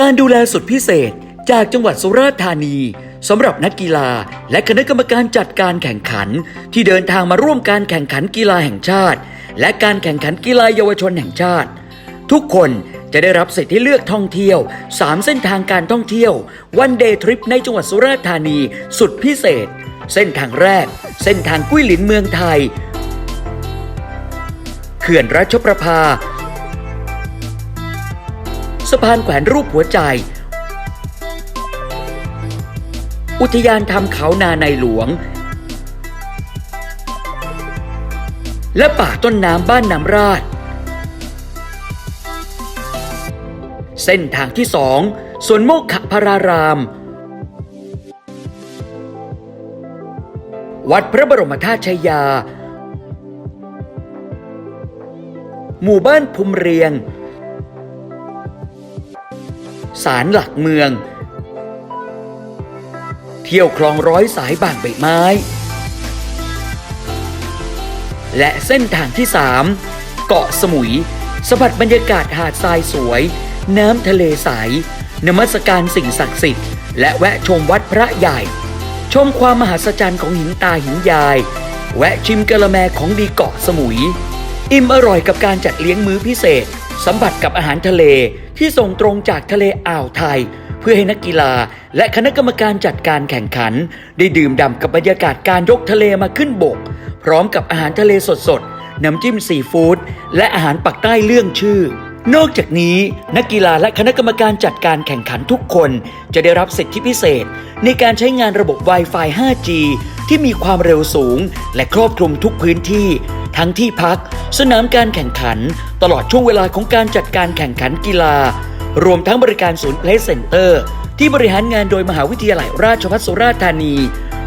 การดูแลสุดพิเศษจากจังหวัดสุราษฎร์ธานีสำหรับนักกีฬาและคณะกรรมการจัดการแข่งขัน ที่เดินทางมาร่วมการแข่งขันกีฬาแห่งชาติ และการแข่งขันกีฬาเยาวชนแห่งชาติ ทุกคนจะได้รับสิทธิเลือกท่องเที่ยว 3 เส้นทางการท่องเที่ยววันเดย์ทริปในจังหวัดสุราษฎร์ธานีสุดพิเศษ เส้นทางแรก เส้นทางกุ้ยหลินเมืองไทย เขื่อนรัชประภา สะพานแขวนรูปหัวใจ อุทยานธรรมเขานาในหลวง และป่าต้นน้ำบ้านน้ำราดเส้นทางที่สองสวนโมกขพราราม วัดพระบรมธาตุชัยยา หมู่บ้านภูมิเรียง ศาลหลักเมือง เที่ยวคลองร้อยสายบางใบไม้ และเส้นทางที่ 3 เกาะสมุยสัมผัสบรรยากาศหาดทรายสวย น้ำทะเลใสนมัสการสิ่งศักดิ์สิทธิ์และแวะชมวัดพระใหญ่ ชมความมหัศจรรย์ของหินตาหินยาย แวะชิมกะละแมของดีเกาะสมุย อิ่มอร่อยกับการจัดเลี้ยงมื้อพิเศษ สัมผัสกับอาหารทะเลที่ส่งตรงจากทะเลอ่าวไทย เพื่อให้นักกีฬาและคณะกรรมการจัดการแข่งขัน ได้ดื่มด่ำกับบรรยากาศการยกทะเลมาขึ้นบก พร้อมกับอาหารทะเลสดๆ น้ำจิ้มซีฟู้ดและอาหารปักใต้เรื่องชื่อ นอกจากนี้ นักกีฬาและคณะกรรมการจัดการแข่งขันทุกคน จะได้รับสิทธิพิเศษ ในการใช้งานระบบ Wi-Fi 5G ที่มีความเร็วสูง และครอบคลุมทุกพื้นที่ ทั้งที่พัก สนามการแข่งขัน ตลอดช่วงเวลาของการจัดการแข่งขันกีฬา รวมทั้งบริการศูนย์เพลสเซ็นเตอร์ ที่บริหารงานโดยมหาวิทยาลัยราชภัฏสุราษฎร์ธานี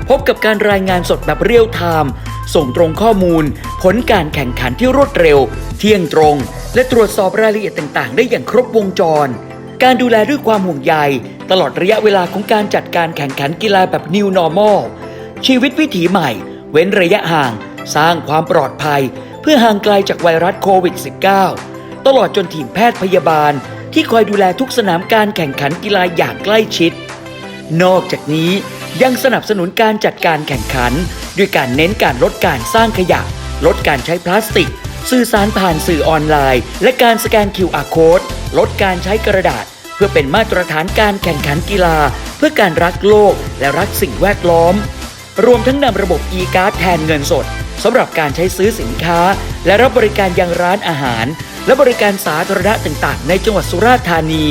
พบกับการรายงานสดแบบเรียลไทม์ส่งตรงข้อมูล ผลการแข่งขันที่รวดเร็ว เที่ยงตรง และตรวจสอบรายละเอียดต่างๆ ได้อย่างครบวงจร การดูแลด้วยความห่วงใย ตลอดระยะเวลาของการจัดการแข่งขันกีฬาแบบ New Normal ชีวิตวิถีใหม่ เว้นระยะห่าง สร้างความปลอดภัย เพื่อห่างไกลจากไวรัสโควิด -19 ตลอดจนทีมแพทย์พยาบาล ที่คอยดูแลทุกสนามการแข่งขันกีฬาอย่างใกล้ชิด นอกจากนี้ยังสนับสนุนการจัดการแข่งขัน ด้วยการเน้นการลดการสร้างขยะ ลดการใช้พลาสติก สื่อสารผ่านสื่อออนไลน์ และการสแกน QR code ลดการใช้กระดาษ เพื่อเป็นมาตรฐานการแข่งขันกีฬา เพื่อการรักโลกและรักสิ่งแวดล้อม รวมทั้งนำระบบ e-card แทนเงินสดสำหรับการใช้ซื้อสินค้า และรับบริการยังร้านอาหาร และบริการสาธารณะต่างๆ ในจังหวัดสุราษฎร์ธานี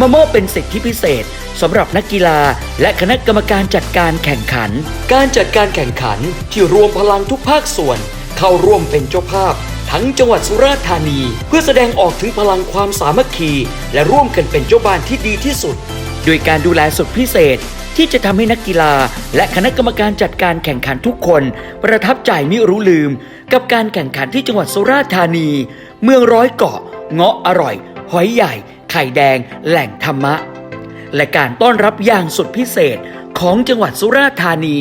มามอบเป็นสิทธิพิเศษสำหรับนักกีฬา และคณะกรรมการจัดการแข่งขัน การจัดการแข่งขันที่รวมพลังทุกภาคส่วน เข้าร่วมเป็นเจ้าภาพ ทั้งจังหวัดสุราษฎร์ธานี เพื่อแสดงออกถึงพลังความสามัคคี และร่วมกันเป็นเจ้าบ้านที่ดีที่สุด โดยการดูแลสุดพิเศษ ที่จะทำให้นักกีฬา และคณะกรรมการจัดการแข่งขันทุกคน ประทับใจไม่รู้ลืม กับการแข่งขันที่จังหวัดสุราษฎร์ธานี เมืองร้อยเกาะ เงาะอร่อย หอยใหญ่ ไข่แดง แหล่งธรรมะ และการต้อนรับอย่างสุดพิเศษของจังหวัดสุราษฎร์ธานี